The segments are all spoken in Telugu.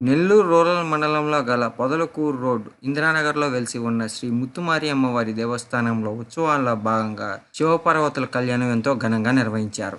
నెల్లూరు రూరల్ మండలంలో గల పొదలకూరు రోడ్ ఇందిరానగర్లో వెలిసి ఉన్న శ్రీ ముత్తుమారి అమ్మవారి దేవస్థానంలో ఉత్సవాల్లో భాగంగా శివపార్వతుల కళ్యాణం ఎంతో ఘనంగా నిర్వహించారు.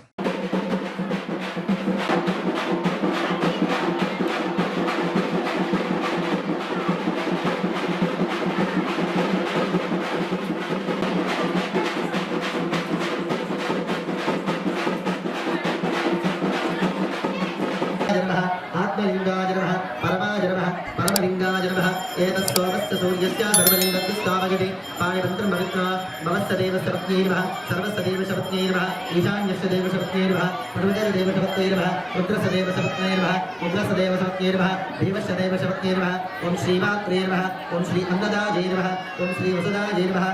परमलिङ्गाय नमः एतत्सोमस्य सूर्यस्य सर्वलिङ्गत्युस्तावगति पाणिमन्त्रं भवित्वा ममस्य देवशपत्न्यै नमः सर्वस्य देवशपत्न्यै नमः ईशान्यस्य देवशपत्न्यै नमः पृथ्वीस्य देवशपत्न्यै नमः रुद्रस्य देवशपत्न्यै नमः उग्रस्य देवशपत्न्यै नमः देवस्य देवशपत्न्यै नमः ॐ श्रीमात्रे नमः ॐ श्री अन्नदायै नमः ॐ श्री वसुदायै नमः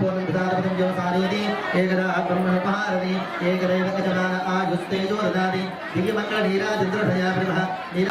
पूर्णं पितारपदं व्यवसारयति एकदा ब्रह्मणोपहारति एकदैव यजमान आयुस्तेजो ददाति दिव्यमङ्गलनीराजन्द्रभया नमः ഇത്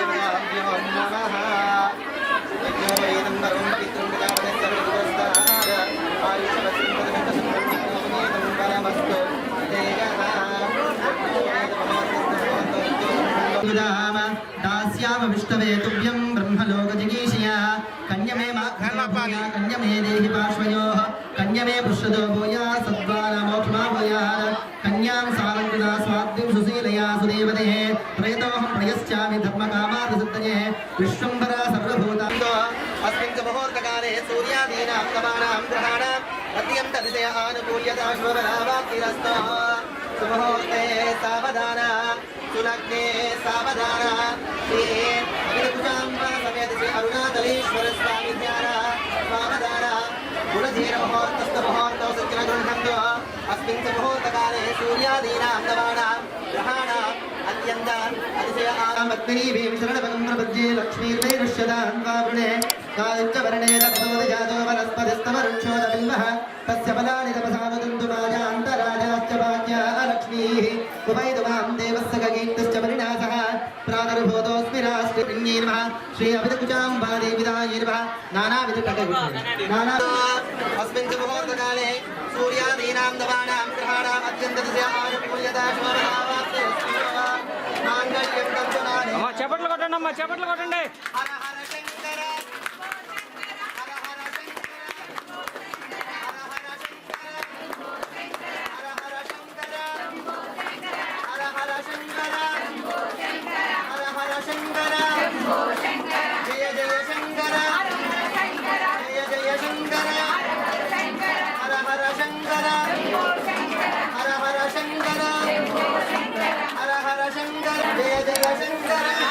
മേഡം दास्याम विष्णवे तुभ्यं ब्रह्मलोकजिगीषया कन्यमे मा कन्यमे देहि पार्श्वयोः। कन्यमे पुष्यतो भूया सद्वानमोक्षमा भूयाः। कन्यां सालङ्कृता स्वाद्यं सुशीलया सुदेवतेः। प्रयतोऽहं प्रयश्चामि धर्मकामार्थसिद्धये विश्वम्भरा सर्वभूतान्तो अस्मिन् च मुहूर्तकाले सूर्यादीनां नवानां ग्रहाणाम् अत्यन्तदिशय आनुकूल्यता शुभबलावाक्तिरस्तो सुमुहूर्ते सावधान अस्मिन् च मुहूर्तकाले सूर्यादीनां नवानां ग्रहाणाम् अत्यन्त अतिशय आमत्मिनी भीम शरणभगं प्रपद्ये लक्ष्मीर्वैरुष्यदान् वावृणे कायुच्चवर्णे तपसोद जातो वनस्पतिस्तवरुक्षोदबिम्बः तस्य फलानि तपसानुदन्तु माजान्तराजाश्च भाग्या लक्ष्मीः कुवैतु मां देवस्य गगीतश्च परिणासः नानाविधकटविषये नाना अस्मिन् च मुहूर्तकाले सूर्यादीनां नवानां ग्रहाणाम् अत्यन्तस्य आनुकूल्यता शोभनावाप्ते माङ्गल्यं तत्त्वनानि అమ్మా చప్పట్లు కొట్టండి అమ్మా చప్పట్లు కొట్టండి Gracias.